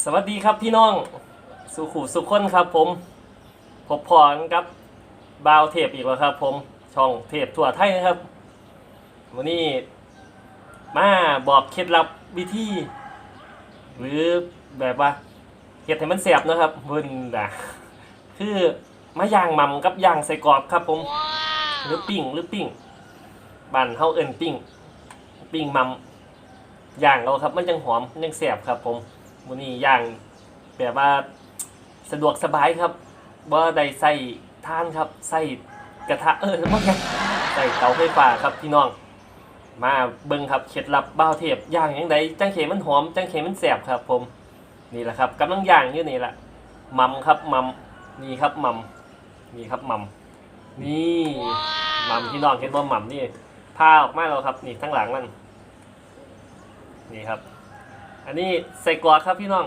สวัสดีครับพี่น้องสุขุสุขคนครับผมพบพรกับบาวเทปอีกแล้วครับผมช่องเทปทั่วไทยนะครับ วันนี้มาบอกเคล็ดลับวิธี หรือแบบว่าเห็ดให้มันแสบนะครับเพิ่นนะคือมาย่างหม่ำกับย่างใส่กรอบครับผม หรือปิ้งหรือปิ้งบ้านเฮาเอิ้นปิ้งปิ้งหม่ำย่างเอาครับ มันจังหอมมันจังแสบครับผม มื้อนี้ย่างแบบว่าสะดวกสบายครับบ่ได้ใส่ท่านครับใส่กระทะเออบ่แม่นใส่เตาไฟฟ้าครับพี่น้อง มาเบิ่งครับเคล็ดลับบ้าวเทพย่างยังไงจังเขมันหอมจังเขมันแสบครับ ผมนี่แหละครับกำลังย่างอยู่นี่แหละมัมครับมัมนี่ครับมัมนี่ครับมัมนี่มัมพี่น้องเห็นว่ามัมนี่ผ้าออกมาแล้วครับ นี่ทั้งหลังมันนี่ครับ อันนี้ใส่กรอกครับพี่น้อง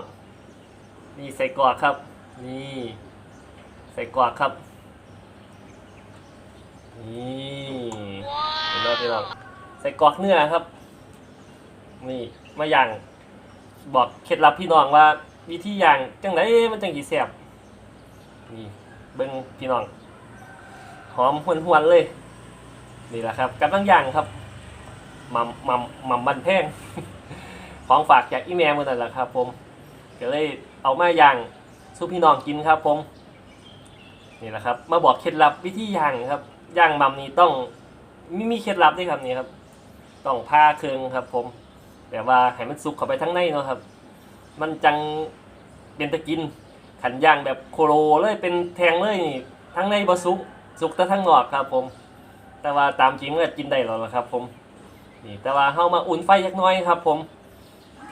นี่ใส่กรอกครับ นี่ใส่กรอกครับ นี่เห็นไหมพี่น้อง ใส่กรอกเนื้อครับ นี่มาย่างบอกเคล็ดลับพี่น้องว่า วิธีย่างจังไหนมันจังกี่แซ่บนี่เบิ้งพี่น้อง หอมหวนหวนเลย นี่แหละครับกำลังย่างครับมัมมัมมัมบันแพง ของฝากจากอีเมลมาแต่ละครับ ผมก็เลยเอามาย่างสู้พี่น้องกินครับ ผมนี่แหละครับ มาบอกเคล็ดลับวิธีย่างครับย่างมัมนี่ต้องมีมีเคล็ดลับด้วยครับนี่ครับ ต้องผ้าเครืองครับ ผมแต่ว่าให้มันสุกเข้าไปทั้งในเนาะครับ มันจังเป็นตะกินขันย่างแบบโคโรเลยเป็นแทงเลยนี่ทั้งในบะสุกสุกแต่ทั้งนอกครับ ผม แต่ว่าตามจริงมันก็กินได้แล้วล่ะครับ ผมนี่แต่ว่าเฮามาอุ่นไฟยักหน้อยครับ ผม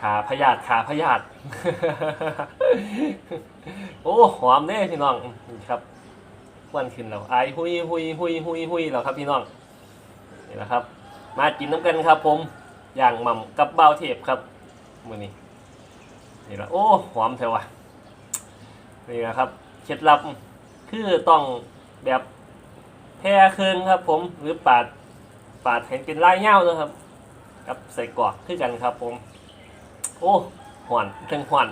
ขาพยาธิขาพยาธิโอ้หอมเด้พี่น้องนี่ครับควันขึ้นแล้วไอหุยหุยหุยหุยหุยแล้วครับพี่น้องนี่แหละครับ มากินน้ำกันครับ ผมอย่างหม่ำกับเบาเทปครับมือนี้นี่ละโอ้หอมเถอะวะนี่นะครับเคล็ดลับคือต้องแบบแพร่เครื่องครับ ผมหรือปาดปาดเห็นเป็นลายเงานะครับ กับใส่กรอกคือกันครับผม อ้หอนเทิงหอน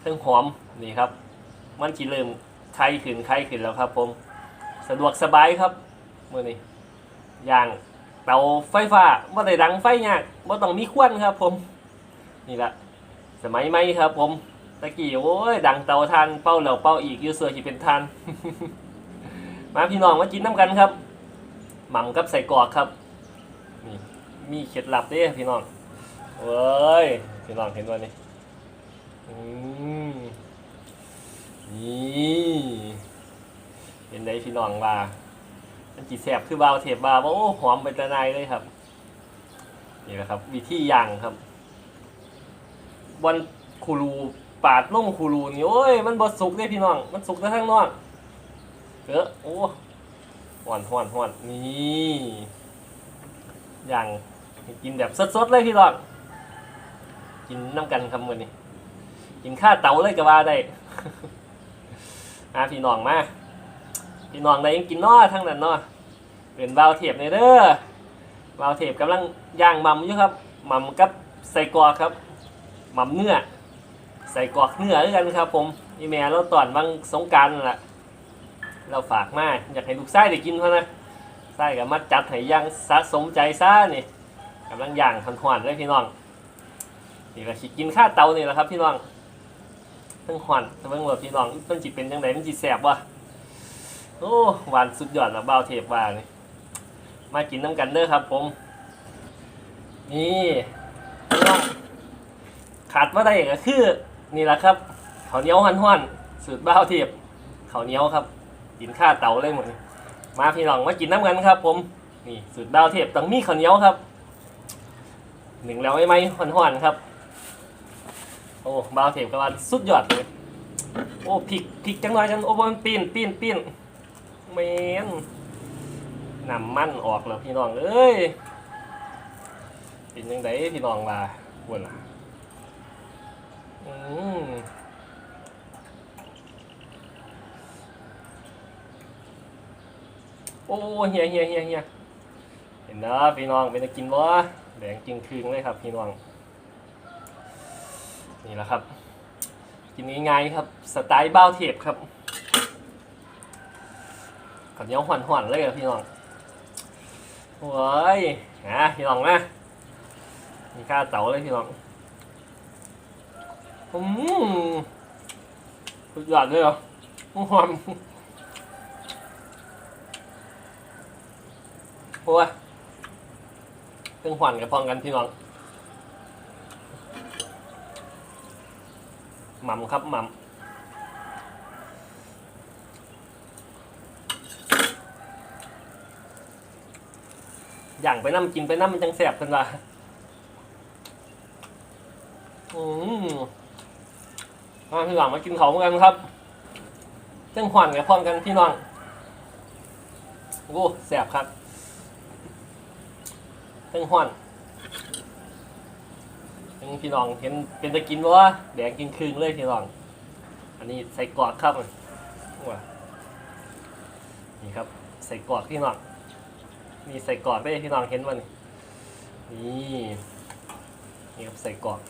เทิงหอมนี่ครับ มันจีเริ่มไข่ขึ้นไข่ขึ้นแล้วครับ ผม สะดวกสบายครับมือนี้ย่างเตาไฟฟ้าว่าได้ดังไฟยากว่าต้องมีควันครับ ผม นี่แหละสมัยใหม่ครับ ผมตะกี้โอ้ยดังเตาทานเป้าเหล่าเป้าอีกยูเสือที่เป็นทาน มาพี่น้องมากินน้ำกันครับหม่ำกับใส่กรอกครับนี่มีเคล็ดลับเด้พี่น้องเว้ย พี่น้องเห็นว่านี่อืมนี่เห็นได้พี่น้องว่ามันจีแสบคือบาวเทปบาวว่าโอ้หอมเป็นตะนายเลยครับ นี่แหละครับ วิธีย่างครับวันคูรูปาดล่งคูรูนี่โอ้ยมันบดสุกได้พี่น้อง มันสุกได้ทั้งนอกเออโอ้หวานหวานหวานนี่ย่างกินแบบสดๆเลยพี่น้อง กินน้ำกันครับมือนี้กินข้าวเตาเลยก็ว่าได้อาพี่น้องมาพี่น้องได้ยังกินน้อทั้งนั้นนาะเป็นบาวเทปในเด้อบาวเทปกำลังย่างมัมอยู่ครับมัมกับใส่กรอกครับมัมเนื้อใส่กรอกเนื้อด้วยกันครับ ผมอีแม่เราตอนบางสงการนั่นแหละเราฝากมาอยากให้ลูกไส้ได้กินเขาะนะไส้กับมัดจัดให้ย่างสะสมใจซ่านี่กำลังย่างหันหวานเลยพี่น้อง นี่ก็สิกินข้าวเตานี่แหละครับพี่น้องทั้งหวานทั้งเบิ่งว่าพี่น้องมันจิเป็นยังไงมันจิแสบวะโอ้หวานสุดยอดนะเบาเทปว่านี่มากินน้ำกันเด้อครับ ผม นี่พี่น้องขาดว่าได้ก็คือ นี่แหละครับข้าวเหนียวหันห้อนๆสูตรเบาเทปข้าวเหนียวครับ กินข้าวเตาเลยหมดนี่มาพี่น้องมากินน้ำกันครับ ผมนี่สูตรเบาวเทปต้องมีข้าวเหนียวครับหนึ่งแล้วไอ้ไม้ห้อนๆครับ อ้บาวเทปก็ว่าสุดยอดเลย โอ้พริกพริกจังหน่อยจังโอ้มันปีนปีนปีนเมนนำมันออกแล้วพี่น้องเอ้ยเป็นยังไงพี่น้องว่าวนล่ะอืมโอ้เฮียเฮียเฮียเฮียเห็นนะพี่น้องเป็นจะกินบ่แดงจริงคืงเลยครับพี่น้อง นี่แหละครับ กินง่ายๆครับ สไตล์บ้าเทปครับกับเหนียหวานๆเลยอะพี่น้องโอ้ยอะพี่น้องนะมีข้าวเต๋าเลยพี่น้องอืมสุดยอดเลยเหรอหอมโอ้ยเพิ่งหวานกับพองกันพี่น้อง หม่ำครับหม่ำอย่างไปน้ำกินไปน้ำมันจังแสบกันว่ะอืมมาพี่หลังมากินของกันครับจังหวานกับพร้อมกันพี่น้องโอ้แสบครับจังหวานจัง พี่น้องเห็นเป็นตะกินวะแดงกินคืนเลยพี่น้อง อันนี้ใส่กรอกครับว้านี่ครับ ใส่กรอกพี่น้องมีใส่กรอกได้พี่น้องเห็นมันนี่นี่ครับใส่กรอก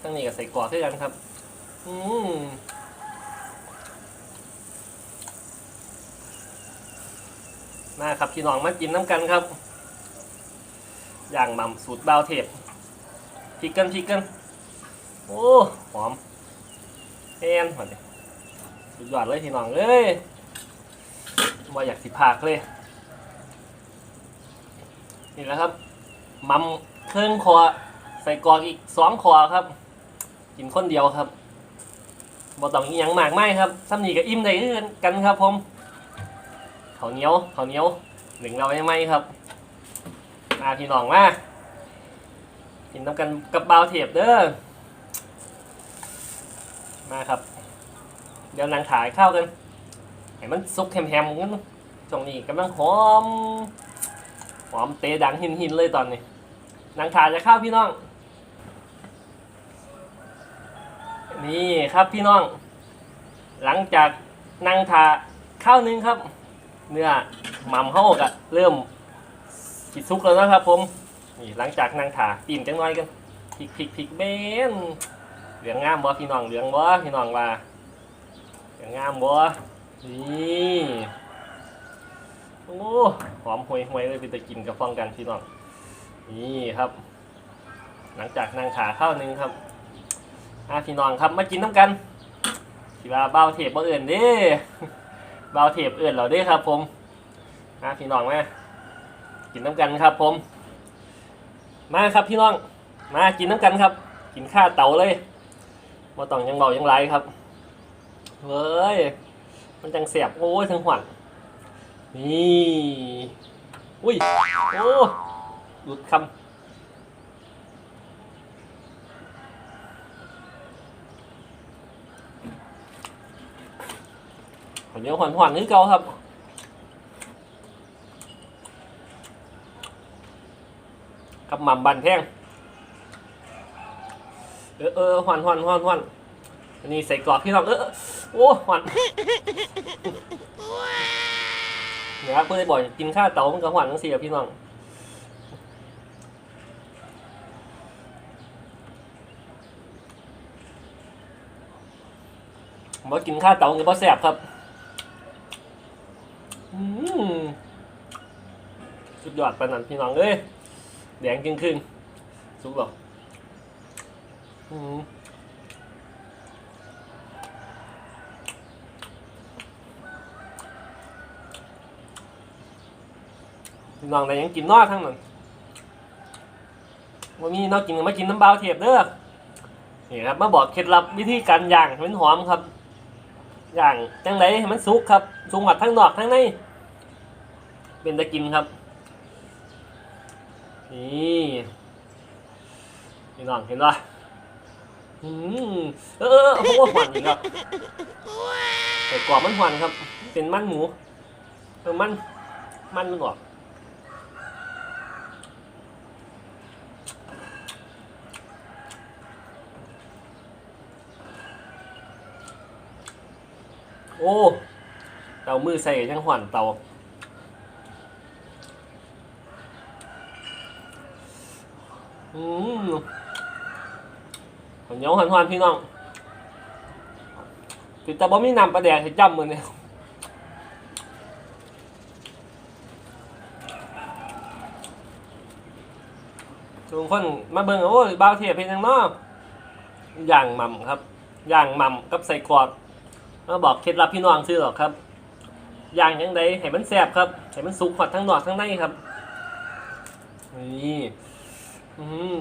ทั้งนี้กับใส่กรอกด้วยกันครับ อืมมาครับพี่น้องมากินน้ำกันครับ อย่างหม่ำสูตรบาวเทป พริกกันพริกกันโอ้หอมแอนหอมดิสุดยอดเลยพี่น้องเอ้ยว่าอยากสิพากเลย นี่แหละครับมัมเครื่องคอใส่กอกอีกสองคอครับ กินคนเดียวครับบ่ต้องอีหยังมากไม่ครับซ้ำนี่กับอิ่มได้กันครับผมเขาเหนียวเขาเหนียวหนึ่งเราไม่ไหมครับมาพี่น้องมา กินน้ำกันกับบาวเทียบเด้อมาครับ เดี๋ยวนางถ่ายข้าวกันให้มันสุกแฮมๆกันตรงนี้กำลังหอม หอมเตะดังหินหินๆเลยตอนนี้นางถ่ายจะข้าวพี่น้อง นี่ครับพี่น้อง หลังจากนางถ่ายข้าวหนึงครับ เนื้อหม่ำเข้ากอะเริ่มกิดซุกแล้วนะครับผม นี่หลังจากนางถ่าปีนจังน้อยกันพิกพิกพิกเบนเหลืองงามบ่พี่น้องเหลืองบ่พี่น้องว่าเหลืองงามบ่นี่โอ้หอมห่วยห่วยๆเลยไปตะกินกับฟองกันพี่น้องนี่ครับ หลังจากนางขาข้าวหนึงครับอาพี่น้องครับมากินน้ำกันที่ว่าเบ้าเทปบ่เอื่นเด้เบ้าเทปเอื่นเราเด้ครับ ผมอาพี่น้องมากินน้ำกันครับ ผม มาครับพี่น้อง มากินน้ำกันครับ กินข้าวเต๋าเลยมาต้องยังเบายังไรครับเฮ้ย มันจังเสียบโอ้ยทั้งหวันนี่ อุ้ย โอ้หลุดคำผมเนี้ยหวานหวานนี่เก่าครับ กับหม่ำบันแพงเออเออหวานหวานหวานหวานอันนี้ใส่กรอกพี่น้องเออโอ้หวานเนี่ยครับเพื่อนได้บอกกินข้าวเต๋ามันก็หวานทั้งสี่กับพี่น้องผมว่ากินข้าวเต๋ามันก็บ่แซ่บครับอืมสุดยอดปนันพี่น้องเอ้ย แดงครึ่งครึ่งๆสุกบอกน้องแต่ยังกินนอทั้งนั้นว่ามีนอกกินมากินน้ำเบาเทียบเด้อนี่ครับมาบอกเคล็ดลับวิธีการย่างให้มันหอมครับย่างจังไรให้มันสุกครับสุกหมัดทั้งนอกทั้งในเป็นตะกินครับ นี่พี่น้องเห็นป่ะอืมเออเออโอ้โหหวานอีกครับแต่กรอบมันหวานครับ เป็นมันหมูเออมัน มันมันออกโอ้ เตามือใส่ยังหวานเตา อืมเหนียวหันหวานพี่น้องคือแต่บ่มีน้ำปลาแดกให้จำมือเนี่ยทุกคนมาเบิ่งโอ้ยบ่าวเทียบเป็นยังเนาะย่างหม่ำครับย่างหม่ำกับใส่กรอกมาบอกเคล็ดลับพี่น้องซื้อหรอกครับย่างยังไงให้มันแซ่บครับให้มันสุกหอดทั้งนอกทั้งในครับนี่ อืม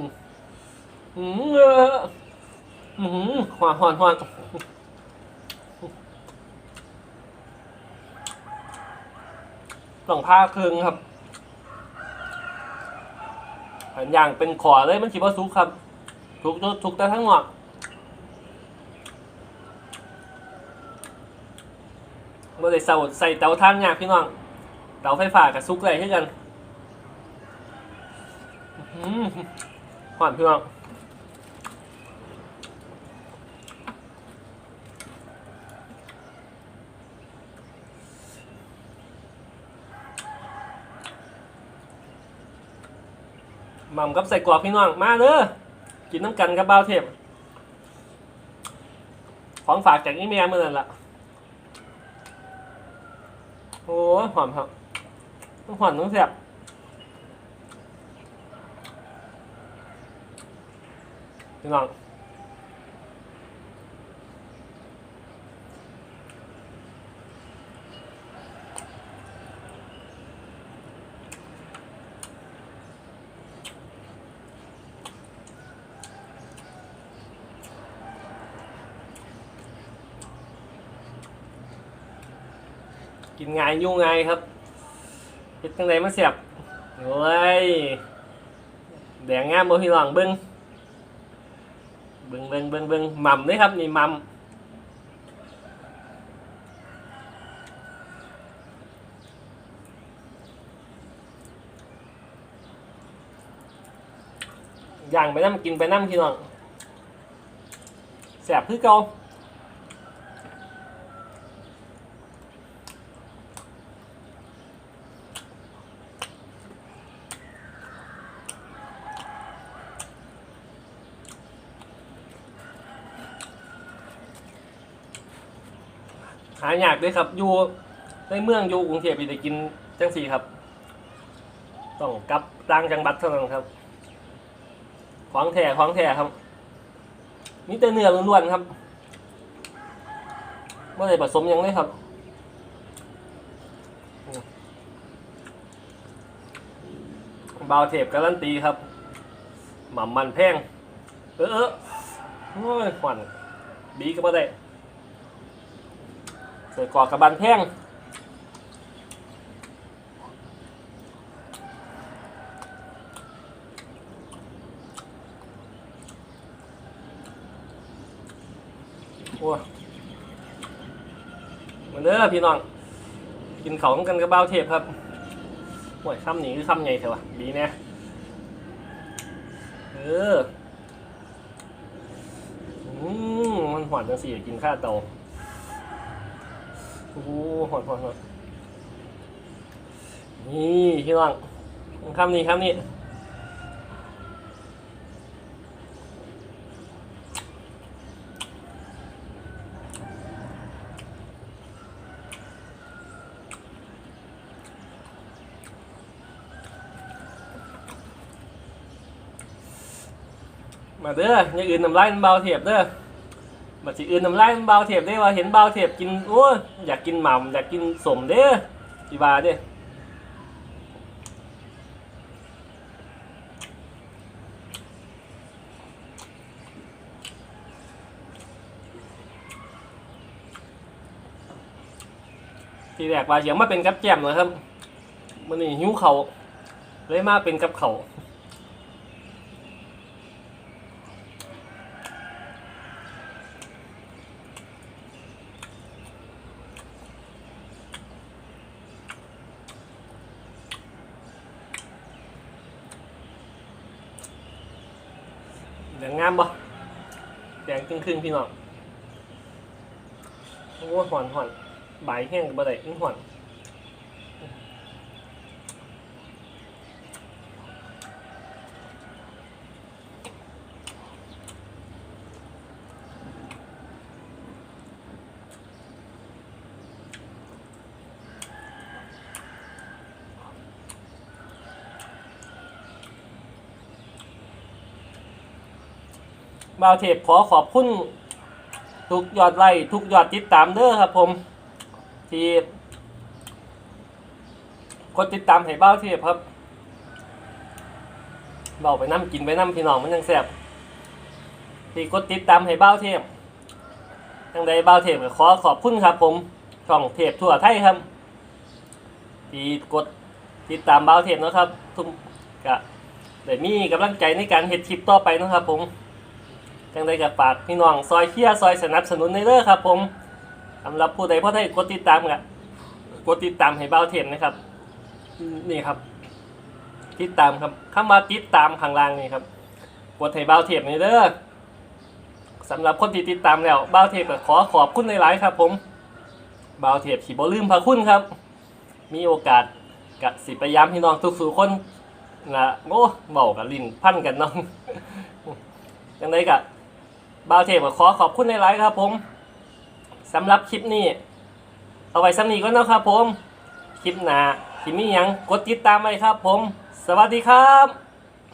อืมเอออืมหวานหวานหวานต้องผ้าครึ่งครับอันอย่างเป็นขอเลยมันคิดว่าสุกครับ ทุกทุกแต่ทั้งหมดเมื่อได้ใส่ใส่เตาท่านยากพี่น้อง เตาไฟฟ้ากับซุกเลยให้กันอื้อหือ หวานพี่น้องหม่ำกับใส่กรอกพี่น้อง มาเด้อกินน้ำกันกับบ้าวเทพของฝากจากนี่แม่เมื่อนั้นละโอ้หอมครับต้องหอมต้องแซ่บ พี่น้องกินไงยอยู่ง่ายครับเฮ็ดจังไดมาแซ่บโอ้ยแดงงามบ่พี่น้องเบิ่ง เบิ่งเบิ่งเบิ่งเบิ่งมัมนี่ครับนี่มัมย่างไปน้ำกินไปน้ำพี่น้องแสบคือเก่าายากด้วยครับ อยู่ในเมืองอยู่กรุงเทพไปได้กินจังสี่ครับ ต้องกลับต่างจังหวัดเท่านั้นครับของแท้ของแท้ครับมีแต่เนื้อล้วนๆครับไม่ได้ผสมยังเลยครับบาวเทปการันตีครับหม่ำมันแพง เออเออโอ้ยขวัญบีก็ไม่ได้ ใส่กรอกกับบันแท่งโอ้มาเด้อพี่น้อง กินเขาวกันกับเบ้าเทพครับโอ้ยคำหนี้คือคำใหญ่เถอะวะดีเนี่ยเออ อืมมันหวานจังสิกินข้าวเตา โอ้โหหอนหอนหอนนี่พี่น้องคำนี้คำนี้มาเด้ออย่างอื่นน้ำลายมันเบาเทียบเด้อ บัดสิอื่นน้ำลายมันเบาเทียบได้ว่าเห็นเบาเทียบกินโอ้ยอยากกินหม่ำอยากกินสมเด้อจีบาเด้อทีแรกว่าเสียงมาเป็นกับแจมนะครับมันนี่หิ้วเขาเลยมาเป็นกับเขาว แดงงามบ่แดง ครึ่งพี่น้องโอ้หอนหอนใบายแห้งบ่ได้อึ้งหอน บาวเทพขอขอบคุณทุกยอดไลค์ทุกยอดติดตามเด้อครับ ผม ที่กดติดตามให้บ่าวเทพครับเบาไปน้ำกินไปน้ำพี่น้องมันยังแซ่บที่กดติดตามให้บ่าวเทพยังใดบ่าวเทพขอขอบคุณครับ ผมช่องเทพทั่วไทยครับ ที่กดติดตามบ่าวเทพนะครับ ทุกกะได้มีกำลังใจในการเฮ็ดคลิปต่อไปนะครับ ผม จังใดก็ฝากพี่น้องซอยเชียร์ซอยสนับสนุนในเด้อครับ ผมสำหรับผู้ใดผู้ใดกดติดตามกะกดติดตามให้บ่าวเทพนะครับ นี่ครับ ติดตามครับคำว่าติดตามข้างล่างนี่ครับกดให้บ่าวเทพนี่เด้อสำหรับคนที่ติดตามแล้วบ่าวเทพก็ขอขอบคุณหลายๆครับ ผมบ่าวเทพสิบ่ลืมพระคุณครับ มีโอกาสกะสิพยายามพี่น้องทุกสู่คนนะโอ้เบากับลินพันกันน้องจังไดกะ บ่าวเทพก็ขอขอบคุณหลายๆครับผมสำหรับคลิปนี้เอาไว้สำนีก็นะครับผม คลิปหน้าที่มีหยังกดติดตามไว้ครับผม สวัสดีครับ